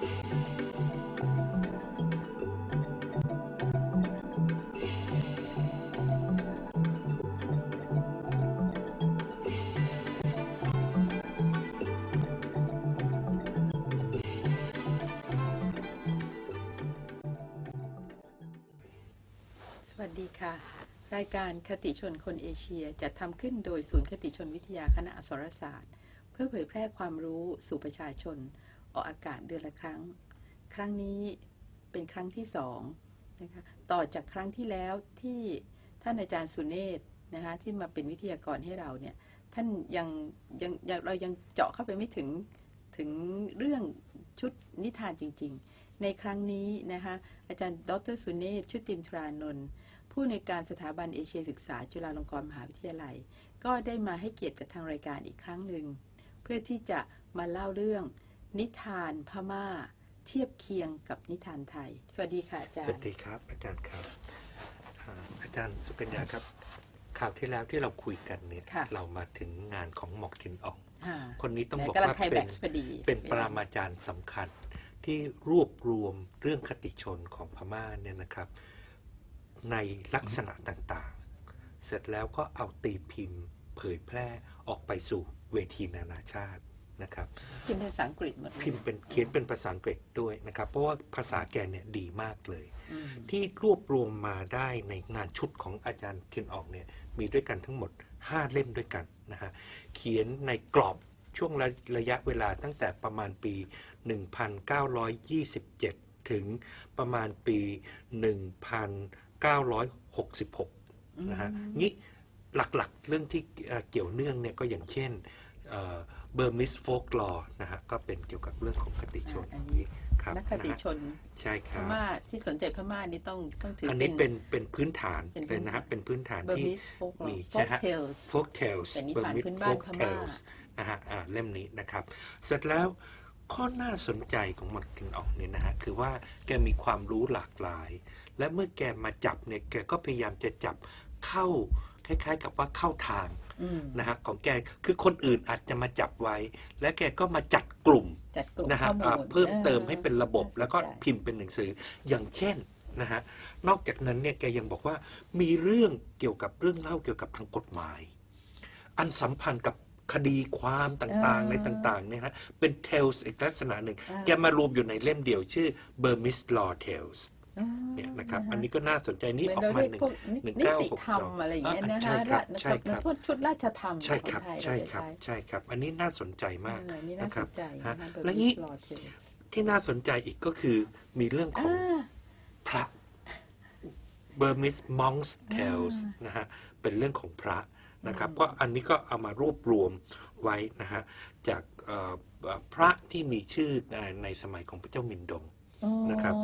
สวัสดีค่ะ รายการคติชนคนเอเชียจัดทำขึ้นโดยศูนย์คติชนวิทยาคณะอักษรศาสตร์ เพื่อเผยแพร่ความรู้สู่ประชาชน ออกอากาศเดือนละครั้ง ครั้งนี้เป็นครั้งที่สองนะคะต่อจากครั้งที่แล้วที่ท่านอาจารย์สุเนศนะคะที่มาเป็นวิทยากรให้เราเนี่ยท่านยังยังยังเรายังเจาะเข้าไปไม่ถึงถึงเรื่องชุดนิทานจริง ๆ ในครั้งนี้นะคะอาจารย์ดรสุเนศชุตินทรานนท์ผู้ในการสถาบันเอเชียศึกษา จุฬาลงกรณ์มหาวิทยาลัย ก็ได้มาให้เกียรติกับทางรายการอีกครั้งหนึ่ง เพื่อที่จะมาเล่าเรื่อง นิทานพม่า เทียบเคียงกับนิทานไทย สวัสดีค่ะอาจารสวัสย์ดีครับ อาจารย์ครับอ่าอาจารย์สุกัญญาครับข่าวที่แล้วที่เราคุยกันเนี่ยค่ะ เรามาถึงงานของหมอกทินออง อ่าคนนี้ต้องบอกกำลังว่าไทยเป็แบ็น กซ์พอดี เป็นปรามาจารย์สำคัญที่รวบรวมเรื่องคติชนของพม่าเนี่ยนะครับ ในลักษณะต่างๆ เสร็จแล้วก็เอาตีพิมพ์ เผยแพร่ออกไปสู่เวทีนานาชาติ นะครับพิมพ์เป็นภาษาอังกฤษหมดเลยพิมพ์เป็นเขียนเป็นภาษาอังกฤษด้วยนะครับ เพราะว่าภาษาแกเนี่ยดีมากเลย อืมที่รวบรวมมาได้ในงานชุดของอาจารย์เทียนออกเนี่ยมีด้วยกันทั้งหมด 5 เล่มด้วยกันนะฮะเขียนในกรอบช่วงระระยะเวลาตั้งแต่ประมาณปี 1927 ถึงประมาณปี 1966 นะฮะนี่หลักๆ เรื่องที่เอ่อเกี่ยวเนื่องเนี่ยก็อย่างเช่น เบอร์มิสโฟกลอนะฮะก็เป็นเกี่ยวกับเรื่องของคติชนอันนี้ครับนักคตินะฮะชนใช่คพรับม่าที่สนใจพม่านี่ต้องต้องถืออันเป็นี้นเป็นเป็นพื้นฐานเป็นเลยนะฮะพื้นฐานเป็นพื้นฐานเบอร์ที่มิสโฟกมีโฟใช่กฮะเทลส์ folk tales เป็นนิทาน Burmese พื้นบ้าน folk พม่า tales นะฮะอ่าเล่มนี้นะครับ เสร็จแล้วข้อน่าสนใจของมันกินออกเนี่ยนะฮะคือว่าแกมีความรู้หลากหลาย และเมื่อแกมาจับเนี่ยแกก็พยายามจะจับเข้าคล้ายๆ กับว่าเข้าทางอืม นะฮะของแกคือคนอื่นอาจจะมาจับไว้ และแกก็มาจัดกลุ่มจัดกลุ่มนะฮะข้อมูอ่าลเพิ่มเติมให้เป็นระบบน่าสนใจแล้วก็พิมพ์เป็นหนังสืออย่างเช่นนะฮะนอกจากนั้นเนี่ยแกยังบอกว่ามีเรื่องเกี่ยวกับเรื่องเล่าเกี่ยวกับทางกฎหมาย อันสัมพันธ์กับคดีความต่างๆในต่างๆเนี่ยนะเป็น tales อีกลักษณะหนึ่งอ่าแกมารวมอยู่ในเล่มเดียวชื่อ Burmese Law Tales อ๋อ เนี่ยนะครับอันนี้ก็น่าสนใจเหนี่มือนออกเรามาเรียกหนึ่งพวกนิหนึ่งนิเก้าติหกธรรมสองอะไรอย่างเงี้ยนะใช่ฮะครับและใช่ครับพวกชุดราชธรรมใช่ครับของไทยใช่เาจะครับใช่ครับ อันนี้น่าสนใจมากเออนี่น่านะคสรับนใจฮะนะและนี่ Burmese Law Tales ที่น่าสนใจอีกก็คือมีเรื่องของอ่าพระ Burmese Monks Tales นะฮะเป็นเรื่องของพระนะครับก็อันนี้ก็เอามารวบรวมไว้นะฮะจากเอ่อเอ่อพระที่มีชื่อในในสมัยของพระเจ้ามินดงอ๋อนะครับ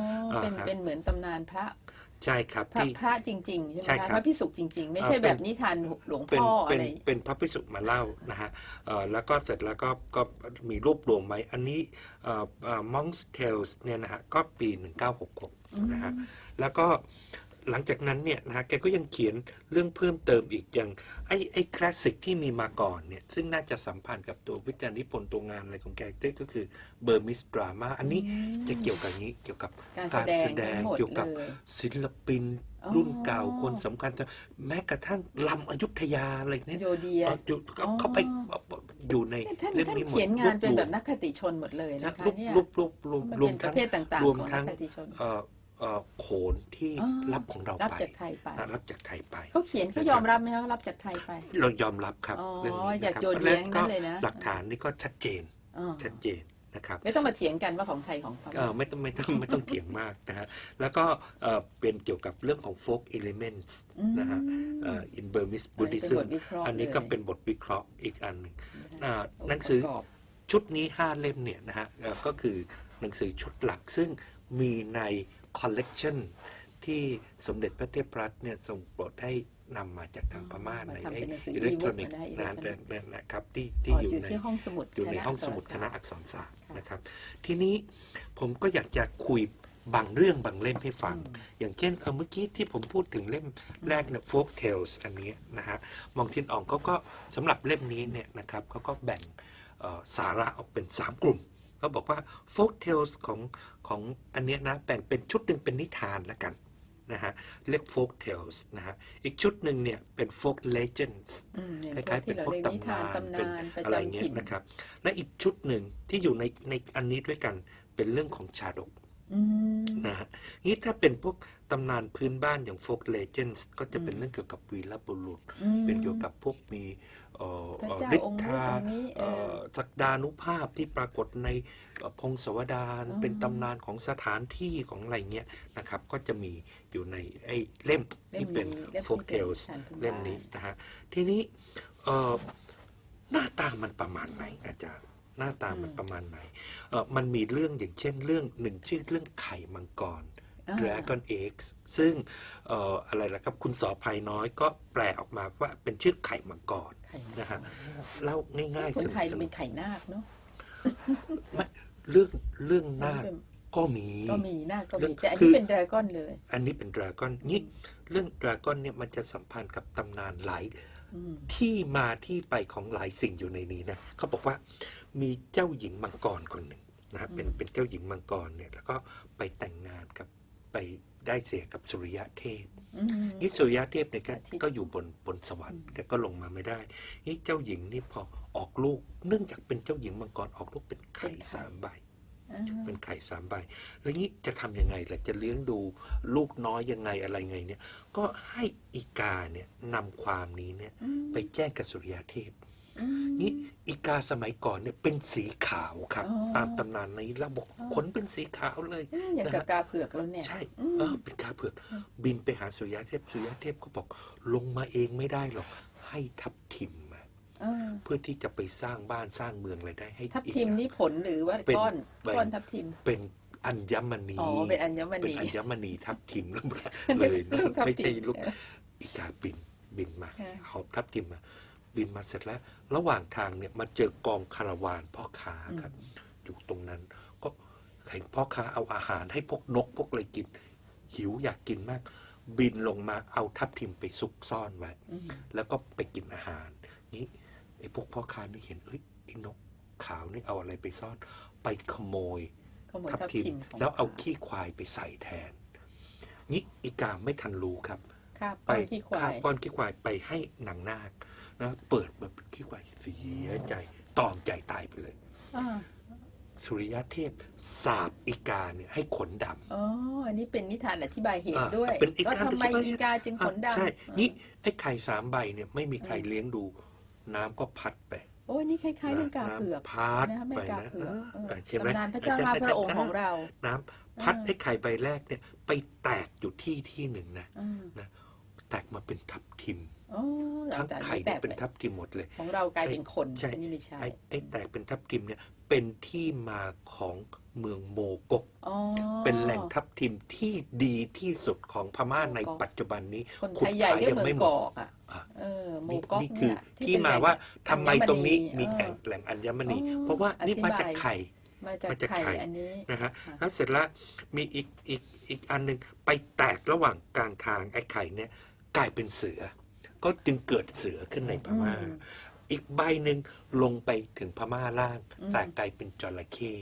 เป็นอ่าฮะเป็นเหมือนตำนานพระใช่ครับพระที่พระจริงๆ ใช่ไหมใช่คะครับพระพิสุกจริง ๆ ไม่ใช่อ่าแบเป็บนนิทานหลวงเป็นพ่อเป็อะนไรเป็นพระพิสุมาเล่านะฮะเอ่อแล้วก็เสร็จแล้วก็ก็มีรวบรวมไว้อันนี้เอ่อเอ่อ Monks Tales เนี่ยนะฮะก็ปี 1966นะฮะแล้วก็ หลังจากนั้นเนี่ยนะฮะแกก็ยังเขียนเรื่องเพิ่มเติมอีกอย่างไอ้ไอ้คลาสสิกที่มีมาก่อนเนี่ยซึ่งน่าจะสัมพันธ์กับตัววิจารณ์นิพนธ์ตัวงานอะไรของแกด้วยก็คือเบอร์มิสดราม่าอันนี้จะเกี่ยวกับนี้เกี่ยวกับการแสดงทั้งหมดเกี่ยวกับเลยศิลปินอ๋อรุ่นเก่าคนสำคัญแม้กระทั่งลำอยุธยาอะไรเนี่ยโยเดียเอาอยู่อ๋อเขาไปอยู่ในเนี่ยท่านเล่มท่านนี้หมดเขียนงานเป็นรวแบบบนักคติชนหมดเลยนะนะคะรวบเนี่ยรวบรวบรวมมันรวเป็มนปทั้ระงเภทต่างรวๆมของทั้นัง กคติชนเอ่อเอ่อโขนที่อ๋อรับของเรารับไปจากไทยไปอะรับจากไทยไปเขาเขียนเขายอมรับไหมคะว่ารับจากไทยไป เรายอมรับครับอ๋อเรื่องนี้อย่านะครับโยนแย้งและก็นั่นเลยนะหลักฐานนี่ก็ชัดเจนอ๋อชัดเจนนะครับไม่ต้องมาเถียงกันว่าของไทยของเขาเออไม่ต้องไม่ต้องไม่ต้องเถียงมากนะฮะแล้วก็เอ่อเป็นเกี่ยวกับเรื่องของ folk elements นะฮะเอ่อ in Burmese เป็น Buddhism บทวิเคราะห์อันนี้ก็ลยเป็นบทวิเคราะห์อีกอันหนึ่งอ่าหนังสือประกบชุดนี้ห้าเล่มเนี่ยนะฮะเอ่อก็คือหนังสือชุดหลักซึ่งมีใน คอลเลกชันที่สมเด็จพระเทพรัตน์เนี่ยทรงโปรดให้นำมาจากทางพม่ามาในทำเป็นหนังสืออิเล็กทรอนิกส์ e-book นะมาได้นะนะครับที่อ๋ที่อออยู่ยู่ใน ที่ห้องสมุดอยู่ในคณะห้องสมุดอักษครณะศาสตร์อักษรศาสตร์ค่ะนะครับ ทีนี้ผมก็อยากจะคุยบางเรื่องบางเล่มให้ฟัง อย่างเช่นเออเมื่อกี้ที่ผมพูดถึงเล่มแรกเนี่ย folk tales อันนี้นะฮะมองทินอ่องเขาก็สำหรับเล่มนี้เนี่ยนะครับเขาก็แบ่งเอ่อสาระออกเป็น 3 กลุ่ม เขาบอกว่า folk tales ของของอันเนี้ยนะแบ่งเป็นชุดหนึ่งเป็นนิทานละกันนะฮะเรียก folk tales นะฮะอีกชุดหนึ่งเนี่ยเป็น folk legends อืมอย่งคล้ายๆเป็นพวกที่เราเรียนิทานตำนานตำเป็นนานประอะไรจำเงี้ยถิ่นนะครับและอีกชุดหนึ่งที่อยู่ในในอันนี้ด้วยกันเป็นเรื่องของชาดก อืม นะฮะนี่ถ้าเป็นพวกตำนานพื้นบ้านอย่าง folk legends ก็จะเป็นอืม เรื่องเกี่ยวกับวีรบุรุษ อืม เป็นเกี่ยวกับพวกมีเอ่อพระเอ่อเจ้าฤทองค์นู้นธาองค์นี้เอเอ่ออศักดานุภาพที่ปรากฏในเอ่อพงศาวดารอ๋อ เป็นตำนานของสถานที่ของอะไรเงี้ยนะครับ ก็จะมีอยู่ในไอ้เล่มที่เป็นเล่ม folk ที่เป็น tales นิทานพื้นบ้านเล่มนี้นะฮะทีนี้เอ่อหน้าตามันประมาณไหนอาจารย์ หน้าตามันประมาณไหนเอ่อมันมีเรื่องอย่างเช่นเรื่องหนึ่งชื่อเรื่องไข่มังกรอ่า Dragon Eggs ซึ่งเอ่ออะไรล่ะครับ คุณสอภัยน้อยก็แปลออกมาว่าเป็นชื่อไข่มังกรไข่นะฮะเล่าง่ายๆคนสไทยนุจะกเป็นไข่นาคเนาะๆไม่เรื่องเรื่องนาคก็มีก็มีนาคก็เรื่มีองแต่อันคืนี้อเป็นดราก้อนเลย อันนี้เป็นดราก้อนนี่เรื่องดราก้อนเนี่ยมันจะสัมพันธ์กับตำนานหลายอืมที่มาที่ไปของหลายสิ่งอยู่ในนี้นะเขาบอกว่า มีเจ้าหญิงมังกรคนหนึ่งนะฮะเป็นเป็นเจ้าหญิงมังกรเนี่ยแล้วก็ไปแต่งงานกับไปได้เสียกับสุริยะเทพอืมนี่สุริยะเทพเนี่ยก็อาทิตย์ก็อยู่บนบนสวรรค์อืมแต่ก็ลงมาไม่ได้นี่เจ้าหญิงนี่พอออกลูก เนื่องจากเป็นเจ้าหญิงมังกรออกลูกเป็นไข่สามใบอ่าเป็นไข่สามใบ แล้วนี้จะทำยังไงล่ะจะเลี้ยงดูลูกน้อยยังไงอะไรไงเนี่ย ก็ให้อีกาเนี่ยนำความนี้เนี่ยอืมไปแจ้งกับสุริยะเทพอืม นี่อีกาสมัยก่อนเนี่ยเป็นสีขาวครับ อ๋อ ตามตำนานในระบบอ๋อขนเป็นสีขาวเลย อืมอย่างกับกาเผือกแล้วเนี่ย ใช่อืมเออเป็นกาเผือก บินไปหาสุริยะเทพสุริยะเทพก็บอก ลงมาเองไม่ได้หรอก ให้ทับทิมมาอ่าเพื่อที่จะไปสร้างบ้านสร้างเมืองอะไรได้ให้ทับอีกทิมอะนี่ผลหรือว่าเป็นก้อนเป็น ก้อนทับทิม เป็นอัญมณีอ๋อเป็นอัญมเป็นณีอัญมณีทับทิมเลยนะลูกทับทิมไม่ใช่ลูกอีกาบินบินมาค่ะ หอบทับทิมมา บินมาเสร็จแล้ว ระหว่างทางเนี่ยมาเจอกองคาราวานพ่อค้าครับ อยู่ตรงนั้น ก็เห็นพ่อค้าเอาอาหารให้พวกนกพวกอะไรกิน หิวอยากกินมาก บินลงมาเอาทับทิมไปซุกซ่อนไว้อืมแล้วก็ไปกินอาหาร นี่ไอ้พวกพ่อค้านี่เห็นเอ้ยไอ้นกขาวนี่เอาอะไรไปซ่อน ไปขโมยขโมยทับทับทิมทิมของแล้วเอาขี้ควายไปใส่แทน นี่อีกาไม่ทันรู้ครับคาบไปก้อนที่ควาคายบก้อนขี้ควายไปให้นางนาค นะเปิดมาเป็นขี้ควายเสียใจตอมใจตายไปเลย อ่าสุริยะเทพสาบอีกาเนี่ยให้ขนดำ อ๋ออันนี้เป็นนิทานอธิบายเหตุอ่าด้วยเป็นอีกว่าการทำไมอธิบายอีกาจึงขนดำอะใช่อ่านี่ไอ้ไข่สามใบเนี่ยไม่มีใครเลี้ยงดู น้ำก็พัดไปโอ้ยนี่คล้ายๆเรื่องกาเผือก น้ำพัดนะแม่ไปกานะเผือกเออเออใช่ไหมตำนานพระเจ้าห้าพระองค์ของเรา น้ำพัดอ่าไอ้ไข่ใบแรกเนี่ย ไปแตกอยู่ที่ที่หนึ่งนะ อืมแตกมาเป็นทับทิมอ๋อหลั ทั้งงจากไข่นี้แตเนี่ยกเป็นไปทับทิมหมดเลย ของเรากลายเป็นคนใช่อันนี้ไม่ใช่ไอ้ไอ้แตกเป็นทับทิมเนี่ยเป็นที่มาของเมืองโมกกอ๋อเป็นแหล่งทับทิมที่ดีที่สุดของพม่าในโมก๊กปัจจุบันนี้คนขุไทดยใหญ่ขายเรียกยังเมือไม่งหมกดอกอะอะเออโมนี่กอกนี่คือเนี่ยที่เป็นมาแหล่งว่าทำไมตรงนี้มีอัญมณีแหล่งแหล่งอัญมณีอ๋อเพราะว่านี่อธิบายมาจากไข่มาจากมาจากไข่ไข่อันนี้นะฮะค่ะแล้วเสร็จแล้วมีอีกอีกอีกอันหนึ่งไปแตกระหว่างกลางทางไอ้ไข่เนี่ยกลายเป็นเสือ ก็จึงเกิดเสือขึ้นในพม่าอืมอีกใบหนึ่งลงไปถึงพม่าล่างอืมแต่กลายเป็นจระเข้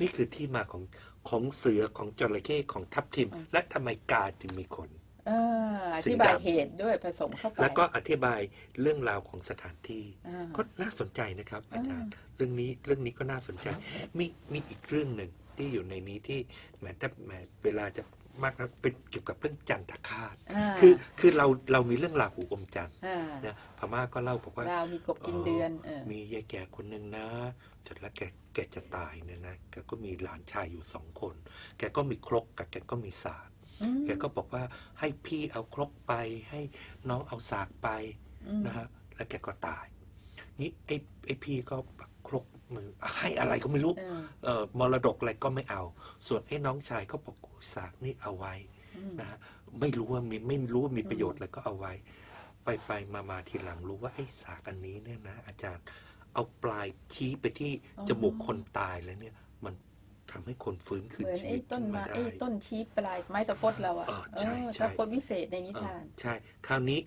นี่คือที่มาของของเสือของจระเข้ของทับทิม และทำไมกาจึงมีขนเอออสีธิบายดำเหตุด้วยผสมเข้าไป แล้วก็อธิบายเรื่องราวของสถานที่อ่าก็น่าสนใจนะครับ อาจารย์อ่เรื่องนี้เรื่องนี้ก็น่าสนใจ มีมีอีกเรื่องหนึ่งที่อยู่ในนี้ที่แหมแต่แหมเวลาจะ มากนะเป็นเกี่ยวกับเรื่องจันทคาตอ่าคือคือเราเรามีเรื่องราวหูอมจันทร์อ่านะพม่าก็เล่าบอกว่าดาวมีกบกินเดือนเออมียายแก่คนหนึ่งนะเสร็จแล้วแกแกจะตายเนี่ยนะแกก็มีหลานชายอยู่สองคน แกก็มีครกกับแกก็มีสากอืมแกก็บอกว่าให้พี่เอาครกไปให้น้องเอาสากไปอืมนะฮะแล้วแกก็ตายนี่ไอ้ไอ้พี่ก็ครกมือ ให้อะไรก็ไม่รู้เออเอ่อมรดกอะไรก็ไม่เอา ส่วนไอ้น้องชายก็บอกโอ้ยสากนี่เอาไว้อืมนะฮะไม่รู้ว่ามีไม่รู้ว่ามีประโยชน์อะไรก็เอาไว้ ไปไปมามาทีหลังรู้ว่าไอ้สากอันนี้เนี่ยนะ อาจารย์เอาปลายชี้ไปที่จมูกคนตายแล้วเนี่ย มันทำให้คนฟื้นคืนเหมือนชีไอ้วิตต้นขึ้นมามาได้ไอ้ต้นชี้ปลายไม้ตะพดเราอะเออใช่ใช่ตะพดวิเศษในนิเออทาน ใช่ คราวนี้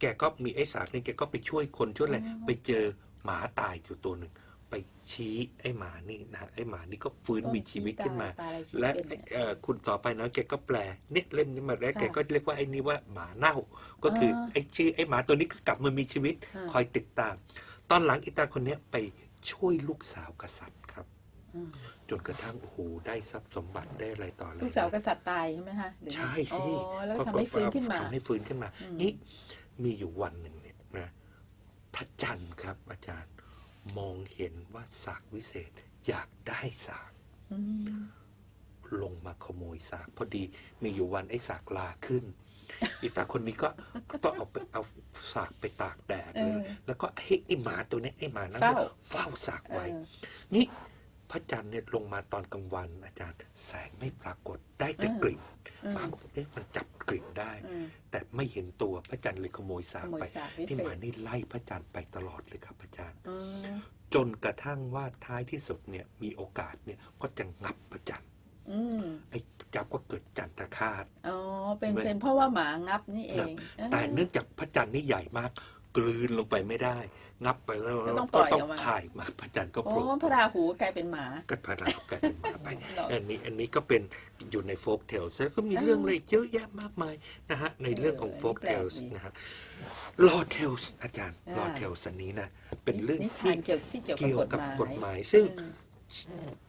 แกก็มีไอ้สากนี่แกก็ไปช่วยคนช่วยอะไรอ๋อไปเจอหมาตายอยู่ตัวหนึ่ง ไปชี้ไอ้หมานี่นะฮะไอ้หมานี่ก็ฟื้นมีชีวิตขึ้นมาปลอะไรชี้และเป็นเนี่ยเอ่อคุณต่อไปเนาะแกก็แปลเนี่ยเล่มนี้มาแล้วค่ะแกก็เรียกว่าไอ้นี่ว่าหมาเน่า ก็คืออาไอ้ชื่อไอ้หมาตัวนี้ก็กลับมามีชีวิตอ่าคอยติดตาม ตอนหลังอีตาคนเนี้ยไปช่วยลูกสาวกษัตริย์ครับอืมจนกระทั่งโอ้โหได้ทรัพย์สมบัติได้อะไรต่ออะไรลูกสาวกษัตริย์ตายใช่ไหมคะหรือไงใช่สิอ๋อแล้วก็ทำให้ฟื้นขึ้นมาทำให้ฟื้นขึ้นมาอืมนี่มีอยู่วันหนึ่งเนี่ยนะพระจันทร์ครับ อาจารย์ มองเห็นว่าสากวิเศษ อยากได้สากอืมลงมาขโมยสากพอดีมีอยู่วันไอ้สากลาขึ้น อีตาคนนี้ก็ก็ต้องเอาไปเอาสากไปตากแดดเลยเออแล้วก็ให้ไอ้หมาตัวเนี้ยไอ้หมานั้นเฝ้าเนี่ยเฝ้าสากเอไว้อนี่ พระจันทร์เนี่ยลงมาตอนกลางวัน อาจารย์แสงไม่ปรากฏได้แต่กลิ่นอืมหมาบอกเอ๊ะมันจับกลิ่นได้อืมแต่ไม่เห็นตัวพระจันทร์เลยขโมยสาขกโมยไปสากวิไอ้เศหมาษนี่ไล่พระจันทร์ไปตลอดเลยครับอาจารย์อืมจนกระทั่งว่าท้ายที่สุดเนี่ยมีโอกาสเนี่ยก็จะงับพระจันทร์อืมไอ้เจ้าก็เกิดจันทคาตอ๋อเป็นไม่เป็นเพราะว่าหมางับนี่เอง แต่เนื่องจากพระจันทร์นี่ใหญ่มาก กลืนลงไปไม่ได้ งับไปแล้วก็ต้องปล่อยต้องออกมา ถ่ายมาพระจันทร์ก็โอ้โผล่พระราหูกลายเป็นหมา ก็พารากันเป็นมาไปเหรออันนี้อันนี้ก็เป็นอยู่ในโฟกเทลส์แล้วก็มีเรื่องอะไรเยอะแยะมากมายนะฮะในเรื่องของเออโฟกอันนี้แปเทลกลส์ดีนะฮะลอเทลส์อาจารย์อ่าลอเทลส์อันนี้นะเป็นเรื่องนิที่ทานเกี่ยวที่เกี่ยวกับเกี่ยวกฎกับหมายกฎหมายซึ่ง อืม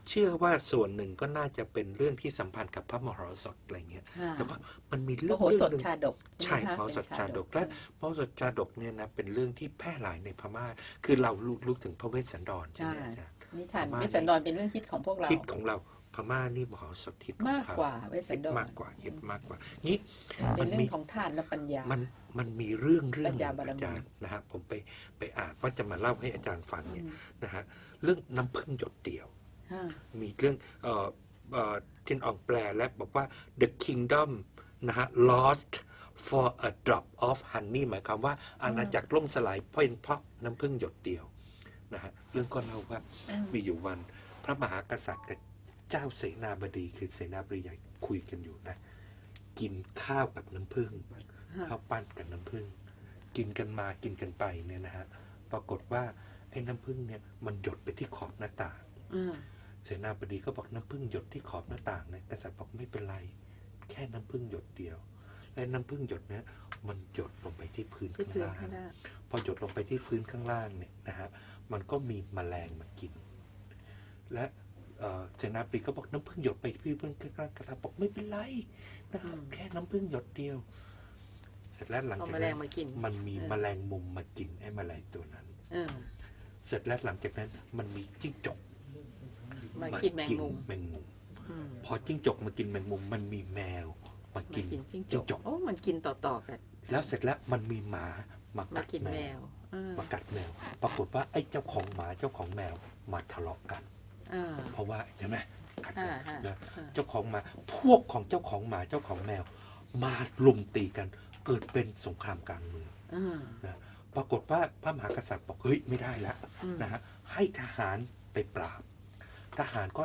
เชื่อว่าส่วนหนึ่งก็น่าจะเป็นเรื่องที่สัมพันธ์กับพระมหรสพอะไรเงี้ยค่ะแต่ว่ามันมีโมเรื่องโหสถเรื่องหนึ่งชาดกใช่ไหมคะมหรสพเป็นชาดกและมหรสพชาดกเนี่ยนะเป็นเรื่องที่แพร่หลายในพม่า คือเรารู้รู้ถึงพระเวสสันดรใช่ไหมอาจารย์นิทานประมาณเวสสันดรเป็นเรื่องฮิตของพวกเราทิศของเราพ ม่านี่มหรสพทิศของมากเขกว่าเวสสัฮินตดรมากกว่าฮิตมากกว่านี่เป็มันนเรื่มีองของทานและปัญญา มันมันมีเรื่องเรื่องปัญญาบารมีอาจารย์นะฮะผมไปไปอ่านว่าจะมาเล่าให้อาจารย์ฟังเนี่ยอืมนะฮะเรื่องน้ำพึ่งหยดเดียวฮะมีเรื่องเอ่อเอ่อทินอองแปลและบอกว่า the kingdom นะฮะ lost for a drop of honey หมายความว่าอาณาจักรล่มสลายเพราะเพราะน้ำพึ่งหยดเดียวนะฮะเรื่องก็เล่าว่าอืมมีอยู่วันพระมหากษัตริย์กับ เจ้าเสนาบดีคือเสนาบดีใหญ่คุยกันอยู่นะ กินข้าวกับน้ำผึ้งฮะข้าวปั้นกับน้ำผึ้งกินกันมากินกันไปเนี่ยนะฮะปรากฏว่าไอ้น้ำผึ้งเนี่ยมันหยดไปที่ขอบหน้าต่างอืมเสนาบดีก็บอกน้ำผึ้งหยดที่ขอบหน้าต่างเนี่ยกษัตริย์บอกไม่เป็นไร แค่น้ำผึ้งหยดเดียว และน้ำผึ้งหยดเนี่ยมันหยดลงไปที่พื้นที่ข้างพื้นล่างข้างหน้าพอหยดลงไปที่พื้นข้างล่างเนี่ยนะฮะมันก็มีแมลงมากิน และ เอ่อเสนาบดีก็บอกน้ำผึ้งหยดไปที่พื้นข้างล่างกษัตริย์บอกไม่เป็นไรนะครับอืมแค่น้ำผึ้งหยดเดียว เสร็จแล้วหลังเอาจากแมลนั้งนมากินมันมีเออแมลงมุมมากินไอ้แมลงตัวนั้นเออเสร็จแล้วหลังจากนั้น มันมีจิ้งจกมากินแมงมุมแมงมุมอืมพอจิ้งจกมากินแมงมุม มันมีแมวมามากินกินจิ้งจจิ้งกจกโอ้มันกินต่อๆกันแล้วเสร็จแล้วมันมีหมามามากัดกินแมแมววเออมากัดแมว ปรากฏว่าไอ้เจ้าของหมาเจ้าของแมวมาทะเลาะกัน อ่า เพราะว่าใช่ไหมกัดกันอ่าฮะนะอ่า เจ้าของหมาพวกของเจ้าของหมาเจ้าของแมว มาลุมตีกัน เกิดเป็นสงครามกลางเมืองอ่านะปรากฏว่าพระมหากษัตริย์บอกเฮ้ยไม่ได้แล้วอืมนะฮะให้ทหารไปปราบ ทหารก็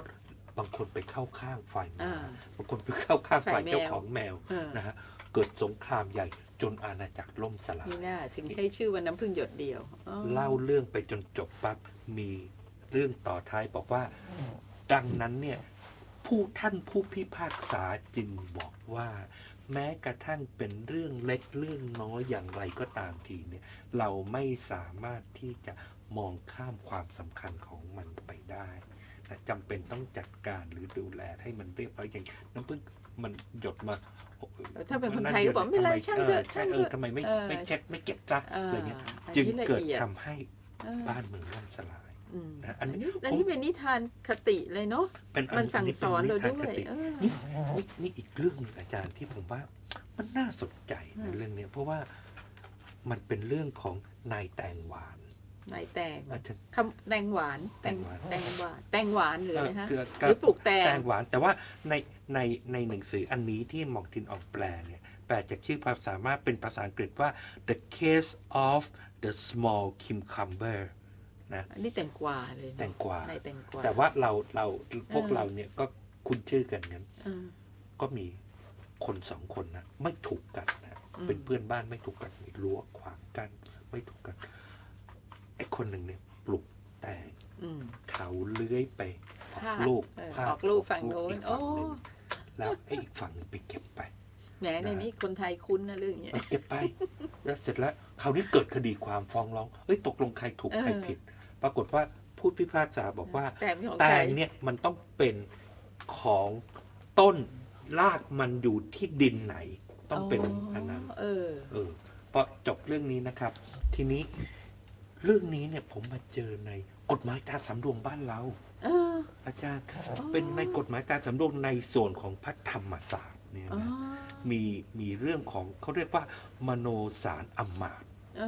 บางคนไปเข้าข้างฝ่ายหมาอ่า บางคนไปเข้าข้างฝ่ายฝ่ายแมว เจ้าของแมวเออนะฮะเกิดสงครามใหญ่จนอาณาจักรล่มสลาย นี่น่าถึงใช้ชื่อว่าน้ำพึ่งหยดเดียวอ๋อ เล่าเรื่องไปจนจบปั๊บมี เรื่องต่อท้ายบอกว่า ดังนั้นเนี่ยผู้ท่านผู้พิพากษาจึงบอกว่า แม้กระทั่งเป็นเรื่องเล็กเรื่องน้อยอย่างไรก็ตามทีเนี่ยเราไม่สามารถที่จะมองข้ามความสำคัญของมันไปได้นะจำเป็นต้องจัดการหรือดูแลให้มันเรียบร้อยอย่างน้ำพึ่งมันหยดมาโอ้โหถ้าเป็นคนไทยก็บอกไม่เป็นไรทำช่างเถอะใช่างเถเอออะทำไมไม่เออไม่เช็ดไม่เก็บซะอ่าอะไรเงี้ยอันจึงนี้ละเกิดอียทำให้เออบ้านเมืองล่มสลาย อืมนะอัอันนนี้นี้อันผมนี้เป็นนิทานคติเลยเนาะเป็นมันสั่งสอนเราป็ด้ทวยคติเออนี่นี่นี่อีกเรื่องหนึงอาจารย์ที่ผมว่า มันน่าสนใจอืในมเรื่องเนี้ยเพราะว่ามันเป็นเรื่องของนายแตงหวานนายแตงอาจารย์คำแตงหวานแตงแตงหวานแตงหวานแตงหวานหรืออะไรฮะเกลือหรือปลูกแตงแตงหวาน แต่ว่าในในในหนังสืออันนี้ที่หมองทินออกแปลเนี่ยแปลจากชื่อภาษามารถเป็นภาษาอังกฤษว่า the case of the small cucumber นะอันนี้แตงกวาเลยเนอะแตงกวานายแตงกวาแต่ว่าเราเราพวกเออเราเนี่ยก็คุ้นชื่อกันงั้นเออก็มีคนสองคนนะไม่ถูกกันนะอืม เป็นเพื่อนบ้านไม่ถูกกันมีรั้วขวางกันไม่ถูกกันไอ้คนหนึ่งเนี่ยปลูกแตงอืม เขาเลื้อยไปออกพาดลูกเออพาดออกลูกฝั่งโน้นอีกฝั่งหนึ่งโอ้ แล้วไอ้อีกฝั่งหนึ่งไปเก็บไป แหมในนี้คนไทยคุ้นนะเรื่องอย่างเงี้ยเก็บไป แล้วเสร็จแล้วคราวนี้เกิดคดีความฟ้องร้อง เอ้ยตกลงใครถูกเออ ใครผิด ปรากฏว่าผู้พิพากษาบอกว่าแต่ไม่ของแตใครงเนี่ยมันต้องเป็นของต้นรากมันอยู่ที่ดินไหน ต้องเป็นอันนั้น เออ เออพอจบเรื่องนี้นะครับ ทีนี้เรื่องนี้เนี่ยผมมาเจอในกฎหมายตราสำรวมบ้านเรา เออ อาจารย์เป็นในกฎหมายตราสำรวมในส่วนของพระธรรมศาสตร์เนี่ยอ๋อนะมีมีเรื่องของเขาเรียกว่ามโนสารอำมาตย์อ๋อ ค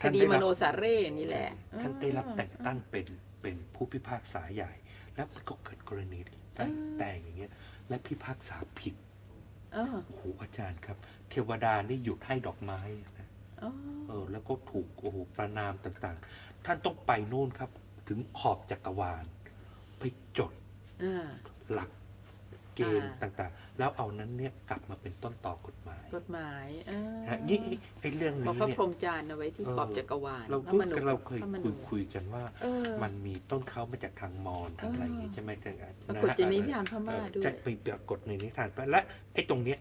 ท่านดีได้มรับโนสาเร่นี่แหละ ท่านได้รับแต่งตั้งเป็นเป็นผู้พิพากษาใหญ่ แล้วมันก็เกิดกรณีได้แต่งอย่างเงี้ย และพิพากษาผิดอ๋อโอ้โหอาจารย์ครับ เทวดานี่หยุดให้ดอกไม้นะอ๋อเออ แล้วก็ถูกโอ้โหประนามต่างๆ ท่านต้องไปนู่นครับ ถึงขอบจักรวาล ไปจดอ่าหลัก เกณฑ์อ่าต่างๆ แล้วเอานั้นเนี่ยกลับมาเป็นต้นต่อกฎหมายกฎหมายอ่าฮะนี่ไอ้เรื่องบอกนี้พระเนี่ยพรหมจารย์เอาไว้ที่เออขอบจักรวาลเราพระพูดมนูกันเราเคยพระมคุนูยคุยกันว่าเออมันมีต้นเขามาจากทางมอญทางอะไรอย่างงี้ใช่ไหมแต่ปรากฏจะนิทานพม่าด้วยจะไปปรากฏในนิทานและไอ้ตรงเนี้ย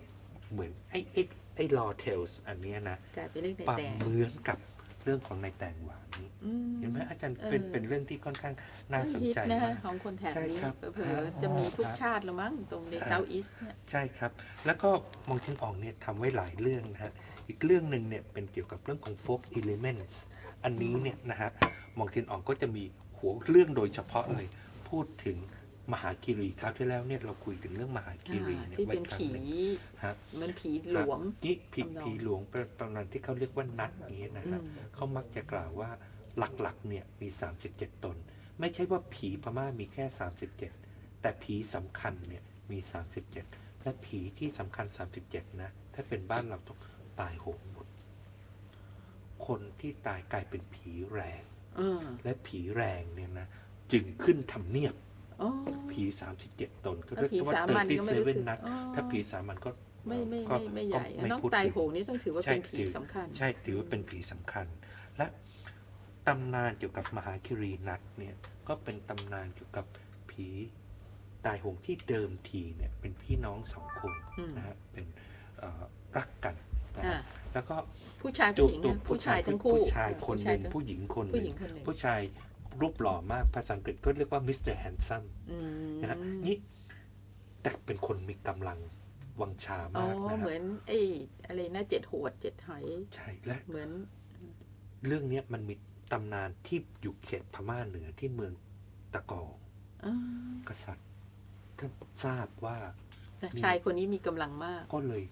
เหมือนไอ้ไอ้ไอ้ลอเทลส์อันเนี้ยนะกลายเป็นเรื่องในปรับแต่เหมือนกับ เรื่องของในายแตงหวานนี้อืเห็นไหมอาจารย์เออเป็นเป็นเรื่องที่ค่อนข้างน่าสนใจฮิตนะมากของคนแถบใช่นี้ครับเผลอๆจะมีทุกชาติละมั้งตรงในครับเซาท์อีสเนี่ยใช่ครับ แล้วก็มองเทนอองเนี่ยทำไว้หลายเรื่องนะฮะอีกเรื่องหนึ่งเนี่ยเป็นเกี่ยวกับเรื่องของ folk elements อันนี้เนี่ยนะฮะมองเทนอองก็จะมีหัวเรื่องโดยเฉพาะเลยพูดถึง มหาคิรีคราวที่แล้วเนี่ยเราคุยถึงเรื่องมหาคิรีเนี่ยที่ไว้เป็นครั้งผีหนึ่งฮะเหมือนผีหลวงนี่ผีทำนองผีหลวงเป็นประมาณที่เขาเรียกว่านัดอย่างนี้นะอืฮะมเขามักจะกล่าวว่าหลักๆเนี่ยมี 37 ตน ไม่ใช่ว่าผีพม่ามีแค่ 37 แต่ผีสำคัญเนี่ยมี 37 และผีที่สำคัญ 37 นะ ถ้าเป็นบ้านเราต้องตายโหงหมด คนที่ตายกลายเป็นผีแรงอ่าและผีแรงเนี่ยนะจึงขึ้นทำเนียบ อ๋อผี37ตนก็ถ้าเรียกผีว่าสามัญก็ไม่37รู้สึกนัดอ๋อถ้าผีสามัญก็ไม่ไม่ก็ไม่ไม่ใหญ่ก็ไม่น้องพูดตายถึงโหงนี่ต้องถือว่าใช่เป็นผีถือสำคัญ ใช่ถือว่าเป็นผีสำคัญ และตำนานเกี่ยวกับมหาคิรีนัทเนี่ยก็เป็นตำนานเกี่ยวกับผีตายโหงที่เดิมทีเนี่ยเป็นพี่น้องสองคนอืมนะฮะเป็นเอ่อรักกันนะอ่าฮะแล้วก็ผู้ชายตัวผู้หญิงตัวนะผู้ชายทั้งคู่ผู้ชายคนหนึ่งผู้ชายทั้งผู้หญิงคนหผู้นึ่หญิงงคนหนึ่งผู้ชาย รูปหล่อมากภาษาอังกฤษก็เรียกว่ามิสเตอร์แฮนซัมอืมนะฮะนี่แต่เป็นคนมีกำลังวังชาอ๋อมากนะเหฮะมือนไอ้อะไรนะเจ็ดหวดเจ็ดหอย ใช่และเหมือน เรื่องเนี้ยมันมีตำนานที่อยู่เขตพม่าเหนือที่เมืองตะกองอ่ากษัตริย์ท่านทราบว่าแต่ชายคนนี้มีกำลังมาก ก็เลย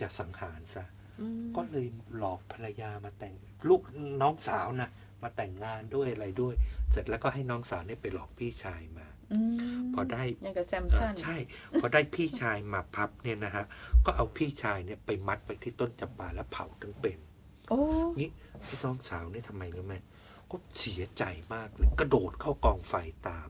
จะสังหารซะอืมก็เลยหลอกภรรยามาแต่ง ลูกน้องสาวนะ มาแต่งงานด้วยอะไรด้วย เสร็จแล้วก็ให้น้องสาวเนี่ยไปหลอกพี่ชายมามพอได้อย่างกับแซมเอ่สัอนใช่ พอได้พี่ชายมาพับเนี่ยนะฮะ ก็เอาพี่ชายเนี่ยไปมัดไปที่ต้นจำปาแล้วเผาทั้งเป็นโอ้นี่ไอ้น้องสาวนี่ทำไมรู้ไหมก็เสียใจมากเลยกระโดดเข้ากองไฟตา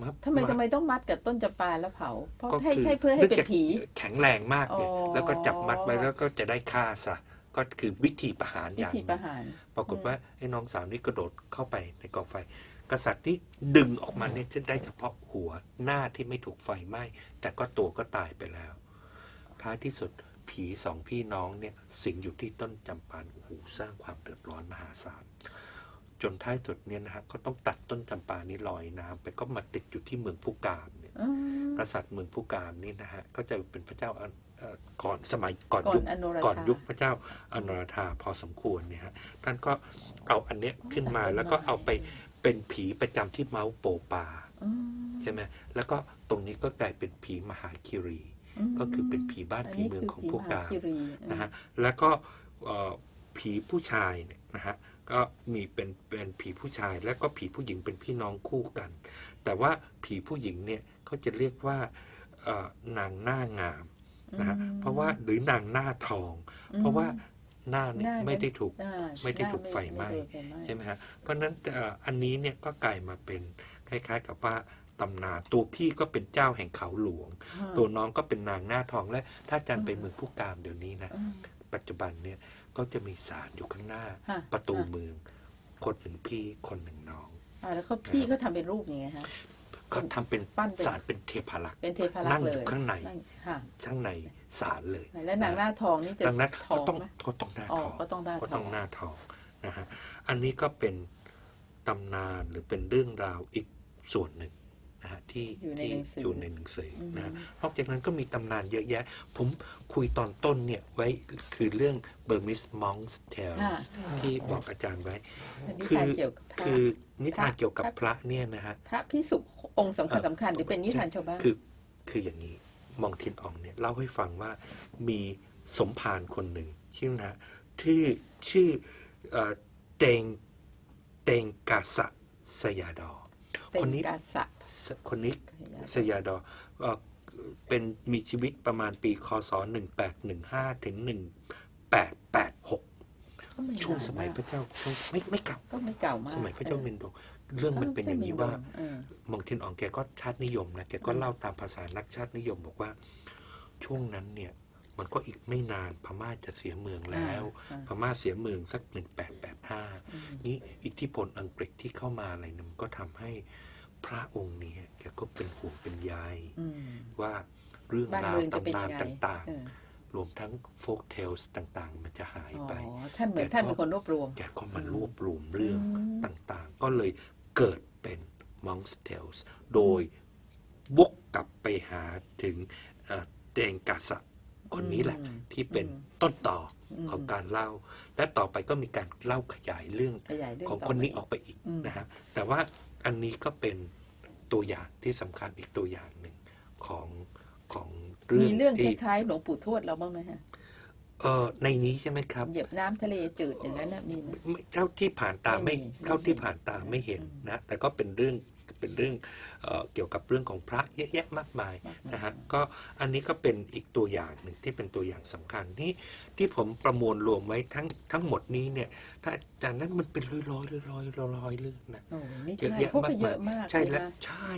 มาทำไมาทำไมต้องมัดกับต้นจำปาแล้วเผา เพราะก็ให้คือให้เพื่อให้เป็นนื่งจากผี แข็งแรงมากเลยอ๋อแล้วก็จับมัดไว้แล้วก็จะได้ฆ่าซะ ก็คือวิธีประหารอวิย่างหธีนึ่งประหารปรากฏว่าไอ้น้องสาวนี่กระโดดเข้าไปในกองไฟ กษัตริย์ที่ดึงออกมาเนี่ยจะได้เฉพาะหัวหน้าที่ไม่ถูกไฟไหม้แต่ก็ตัวก็ตายไปแล้ว ท้ายที่สุดผีสองพี่น้องเนี่ยสิงอยู่ที่ต้นจำปาโอ้โหสร้างความเดือดร้อนมหาศาลจนท้ายสุดเนี่ยนะฮะก็ต้องตัดต้นจำปานี้ลอยน้ำไปก็มาติดอยู่ที่เมืองผู้การเนี่ยอืมกษัตริย์เมืองผู้การนี่นะฮะก็จะเป็นพระเจ้าอันเอ่อ ก่อนสมัยก่อนก่อยุนคอนุราธาก่อนยุคพระเจ้าอนุราธาพอสมควรเนี่ยฮะท่านก็เอาอันเนี้ยขึ้นมาแล้วก็เอาไปเป็นผีประจำที่เมาส์โปปาอืมใช่ไหมแล้วก็ตรงนี้ก็กลายเป็นผีมหาคิรีมก็คือเป็นผีบ้านอัผีเมืองของคืผู้การผีมหคิรีนะฮะแล้วก็เอ่อผีผู้ชายเนี่ยนะฮะก็มีเป็นเป็นผีผู้ชาย และก็ผีผู้หญิงเป็นพี่น้องคู่กัน แต่ว่าผีผู้หญิงเนี่ยเขาจะเรียกว่าเอ่อนางหน้างาม นะฮะอืมเพราะว่าหรือนางหน้าทอง เพราะว่าหน้าเนี่ยหน้าไม่ได้ถูกอ่าไม่ได้ถูกไฟไหม้ด้โดนไฟใช่ไหมฮะเพราะฉะนั้นเอ่ออันนี้เนี่ยก็กลายมาเป็นคล้าย ๆ กับว่าตำนานตัวพี่ก็เป็นเจ้าแห่งเขาหลวงอ่าตัวน้องก็เป็นนางหน้าทองและถ้าอาจารย์ไปเมืองผู้การเดี๋ยวนี้นะอืมปัจจุบันเนี่ยก็จะมีศาลอยู่ข้างหน้าฮะประตูฮะเมือง คนหนึ่งพี่คนหนึ่งน้องอ่าแล้วเขาพี่เขาทำเป็นรูปยังไงฮะ ก็ทำเป็นปั้นเป็น สารเป็นเทพารักษ์เป็นเทพารักนั่ษ์งเลอยู่ยข้างในค่ะข้างในสารเลยแล้วนางหน้าทองนี่จะดังนั้นทก็องต้องไหมก็ต้องหน้าอ๋อทอง ก็ต้องหน้าก็ทต้อองงหน้าทองนะฮะ อันนี้ก็เป็นตำนานหรือเป็นเรื่องราวอีกส่วนหนึ่ง นะฮะที่อยู่ในที่หนังสืออยู่ในหนังสืออม นะฮะนอกจากนั้นก็มีตำนานเยอะแยะ ผมคุยตอนต้นเนี่ยไว้คือเรื่อง Burmese Monk's Tale ค่ะที่บอกอาจารย์ไว้ อันนี้คืทานเกี่ยวกับพระ คือนิทานพระเกี่ยวกับพระเนี่ยนะฮะ พระพิสุองค์สำคัญสำคัญหรือเป็นนิทานชาวบ้าน คือคืออย่างนี้มองทินอองเนี่ยเล่าให้ฟังว่ามีสมภารคนหนึ่งชื่อนะที่ชื่อเอ่อเตงเตงกาสะสยาดอเป็น คนนี้กาสะคนนี้สยาดอเอ่อเป็นมีชีวิตประมาณปีคศ 1815 ถึง 1886ก็ไม่ช่วงสมัยนานพระเจ้าช่วงไม่ไม่เก่าก็ไม่เก่ามากสมัยพระเจ้าเมนโดงเรื่องมันเป็นอย่างนี้ว่าเออมองทินอองแกก็ชาตินิยมนะแกก็เล่าตามภาษานักชาตินิยมบอกว่า ช่วงนั้นเนี่ย มันก็อีกไม่นานพม่าจะเสียเมืองแล้วอ่าพม่าเสียเมืองสักหนึ่งแปดแปดห้าอืมนี่อิทธิพลอังกฤษที่เข้ามาอะไรเนี่ยมันก็ทำให้พระองค์เนี้แกก็เป็นห่วงเป็นใยอืมว่าเรื่องบ้านราวเมืองจะเป็นตำนานยังไงต่างเออๆรวมทั้งโฟกเทลส์ต่างๆ มันจะหายอ๋อไปท่านเหมือนแต่ก็ท่านเป็นคนรวบรวมแกก็มารวบรวมเรื่องอืมต่างๆ ก็เลยเกิดเป็น Monk's Tales โดยวกกลับไปหาถึงเอ่อเตงกาสะ คนนี้แหละอืมที่เป็นอืมต้นต่ออมของการเล่า และต่อไปก็มีการเล่าขยายเรื่องขยายเรื่องของต่คนนี้ไปออกไปอีกอืมนะฮะแต่ว่าอันนี้ก็เป็นตัวอย่างที่สำคัญอีกตัวอย่างหนึ่งของของเรื่องมีเรื่องคที่ล้ายๆหลวงปู่ทวดเราบ้างไหมฮะเออในนี้ใช่ไหมครับเหยียบน้ำทะเลจืดอย่างนั้นนะมีไหมไม่เท่าที่ผ่านตาไม่ไม่มีเท่าที่ผ่านตาไม่เห็นอืมนะแต่ก็เป็นเรื่อง เป็นเรื่องเอ่อเกี่ยวกับเรื่องของพระเยอะแยะมากมายมากมายนะฮะก็อันนี้ก็เป็นอีกตัวอย่างหนึ่งที่เป็นตัวอย่างสำคัญที่ที่ผมประมวลรวมไว้ทั้งทั้งหมดนี้เนี่ยถ้าจากนั้นมันเป็นร้อยร้อยร้อยร้อยร้อยร้อยเรื่องนะโอ้นี่เยอะใช่แยะเขาไปมากเยมายอะมากใช่เลยแล้วนะใช่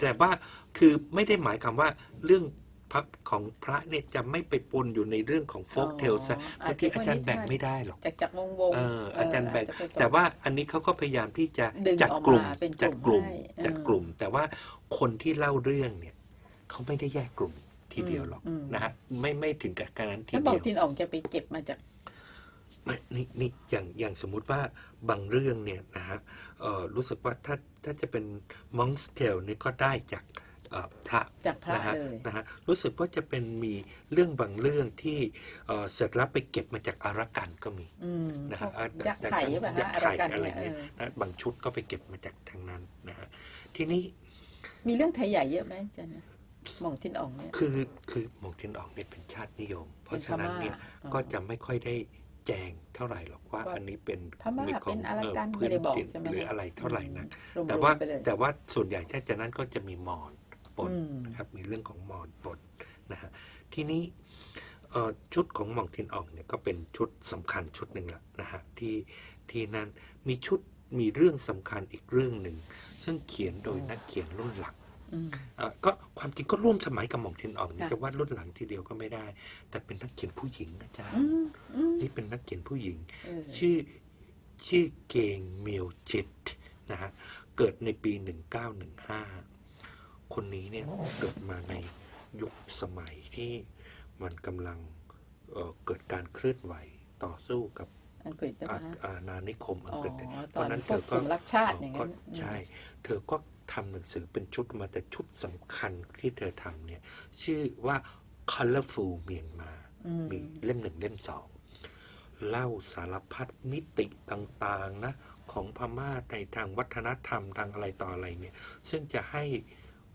แต่ว่าคือไม่ได้หมายความว่าเรื่อง พระของพระเนี่ยจะไม่ไปปนอยู่ในเรื่องของโฟกเทลซะบางทีอาจารย์แบ่งไม่ได้หรอกจากจากวงวงเอออาจารย์แบ่งจะไปส่งแต่ว่าอันนี้เขาก็พยายามที่จะดึงจัดออกกลุ่มมาเป็นกลุ่มจัดกลุ่มให้จัดเออกลุ่ม แต่ว่าคนที่เล่าเรื่องเนี่ยเขาไม่ได้แยกกลุ่มทีเดียวหรอกอืมนะฮะไม่ไม่ถึงกับการนั้นทีท่านบอเดีกยวทินอ่องจะไปเก็บมาจากไม่นี่นี่อย่างอย่างสมมุติว่าบางเรื่องเนี่ยนะฮะเอ่อรู้สึกว่าถ้าถ้าจะเป็นมองสเทลนี่ก็ได้จากเอ่อ พระจากพระนะฮะเลยนะฮะรู้สึกว่าจะเป็นมีเรื่องบางเรื่องที่เอ่อเสร็จแล้วไปเก็บมาจากอารักันก็มีอืมนะฮะพวกยักษ์ไข่หรือเปล่ายัฮะกษ์อะไรไข่กันอะไรเนี่ยเนี่ยเออนะบางชุดก็ไปเก็บมาจากทางนั้นนะฮะทีนี้มีเรื่องไทยใหญ่เยอะไหมอาจารย์นะหม่องทินอ่องเนี่ยคือคือหมงเทียนออกเนี่ยเป็นชาตินิยม เพราะฉะนั้นเนี่ยเป็นพม่าก็จะไม่ค่อยได้แจงเท่าไหร่หรอกว่าว่าอันนี้เป็นพม่ามีของเป็นอารักันเไม่ได้บอกพื้นถิ่นใช่ไหมหรืออะไรเท่าไหร่นักรวมๆแต่ว่าไปเลยแต่ว่าส่วนใหญ่ถ้าจะนั้นก็จะมีมอญ ปนอืมนะครับมีเรื่องของมอญปนนะฮะทีนี้เอ่อชุดของหม่องเทียนออกเนี่ยก็เป็นชุดสำคัญชุดหนึ่งละนะฮะที่ที่นั่นมีชุดมีเรื่องสำคัญอีกเรื่องหนึ่งซึ่งเขียนโดยนักเขียนรุ่นหลังอืมเอ่อก็ความจริงก็ร่วมสมัยกับหม่องเทียนออกนะค่ะจะว่ารุ่นหลังทีเดียวก็ไม่ได้ แต่เป็นนักเขียนผู้หญิงนะจ๊ะอืมอืมนี่เป็นนักเขียนผู้หญิงเออชื่อชื่อเกงเมียวจิตนะฮะเกิดในปี 1915 คนนี้เนี่ยเกิดมาในยุคสมัยที่มันกำลังเอ่อเกิดการเคลื่อนไหวต่อสู้กับอังกฤษใช่ไหมอาฮะอาณานิคมอัอ๋งอกฤษเนี่ยตอนพวกกลุ่มรักชาติอย่างก็นั้นใช่ เธอก็ทำหนังสือเป็นชุดมาแต่ชุดสำคัญที่เธอทำเนี่ย ชื่อว่า Colorful Myanmar อืมมีเล่มหนึ่งเล่มสอง เล่าสารพัดมิติต่าง ๆ นะ ของพม่าในทางวัฒนธรรมทางอะไรต่ออะไรเนี่ย ซึ่งจะให้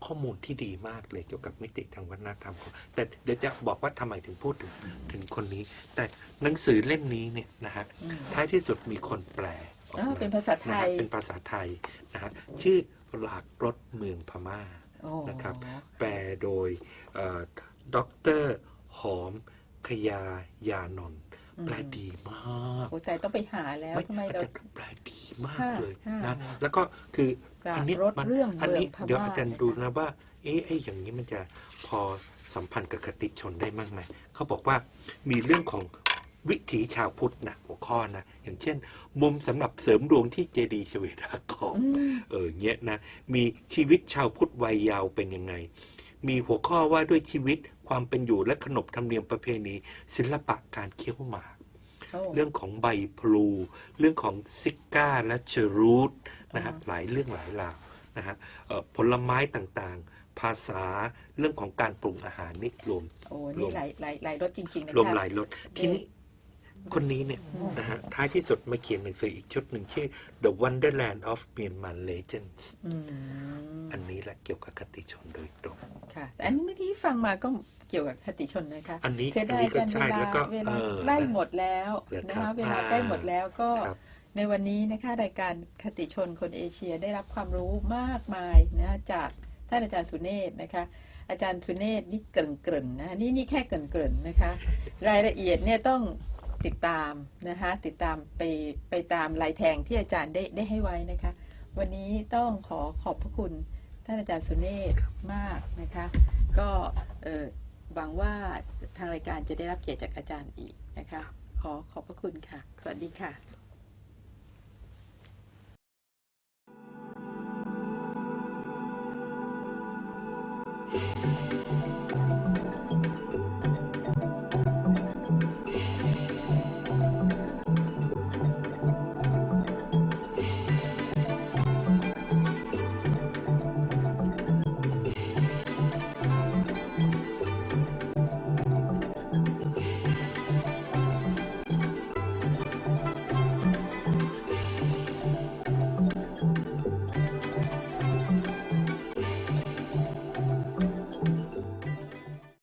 ข้อมูลที่ดีมากเลยเกี่ยวกับมิติทางวัฒนธรรมของแต่เดี๋ยวจะบอกว่าทำไมถึงพูดถึงถึงคนนี้ แต่หนังสือเล่มนี้เนี่ยนะฮะอืมท้ายที่สุดมีคนแปลออกอ้าวมาเป็นภาษาไทนะยฮะเป็นภาษาไทยนะฮะชื่อหลากรถเมืองพม่าโอ้นะครับ แปลโดยด็อกเตอร์หอมขยายานนท์แปลดีมากโอ้แต่ต้องไปหาแล้วทำไมอาเราจารย์แปลดีมากค่ะเลยค่ะนะแล้วก็คือหลาก อันนี้รถมันเรื่องอันนี้เมืองพม่าเดี๋ยวอาจารย์เนี่ยดูนะว่า เอ๊ะไอ้อย่างนี้มันจะพอสัมพันธ์กับคติชนได้มากไหมเขาบอกว่ามีเรื่องของวิถีชาวพุทธนะหัวข้อนะอย่างเช่น มุมสำหรับเสริมดวงที่เจดีย์ชเวดากองอืมเออเงี้ยนะมีชีวิตชาวพุทธวัยเยาว์เป็นยังไง มีหัวข้อว่าด้วยชีวิตความเป็นอยู่และขนบธรรมเนียมประเพณี ศิลปะการเคี้ยวหมากโอ้ เรื่องของใบพลู เรื่องของซิก้าและเชอรูทนะฮะอืมหลายเรื่องหลายราวนะฮะเอ่อผลไม้ต่างๆ ภาษาเรื่องของการปรุงอาหารนี่รวมโอ้นี่หลายหลายหลายรสจริงๆนะรวมคะหลายรสทีนี้คนนี้เนี่ยนะฮะท้ายที่สุดมาเขียนหนังสืออีกชุดหนึ่งชื่อ The Wonderland of Myanmar Legends อืมอันนี้แหละเกี่ยวกับคติชนโดยตรง ค่ะ แต่อันนี้เมื่อกี้ฟังมาก็เกี่ยวกับคติชนนะคะอันนี้เสียอันดายนี้ก็กันเวใช่ลาแล้วก็เวเอลาอใกล้หมดแล้วเหรอนะครัคะบเวลาอ่าใกล้หมดแล้วก็ครับในวันนี้นะคะรายการคติชนคนเอเชียได้รับความรู้มากมายนะจากท่านอาจารย์สุเนศนะคะ อาจารย์สุเนศนี่เกริ่นเกริ่นๆนะนี่นี่แค่เกริ่นเกริ่นๆนะคะ รายละเอียดเนี่ยต้องติดตามนะคะติดตามไปไปตามลายแทงที่อาจารย์ได้ได้ให้ไว้นะคะ วันนี้ต้องขอขอบพระคุณท่านอาจารย์สุเนศมากนะคะ ก็เอ่อ หวังว่าทางรายการจะได้รับเกียรติจากอาจารย์อีกนะคะ ขอขอบพระคุณค่ะ สวัสดีค่ะ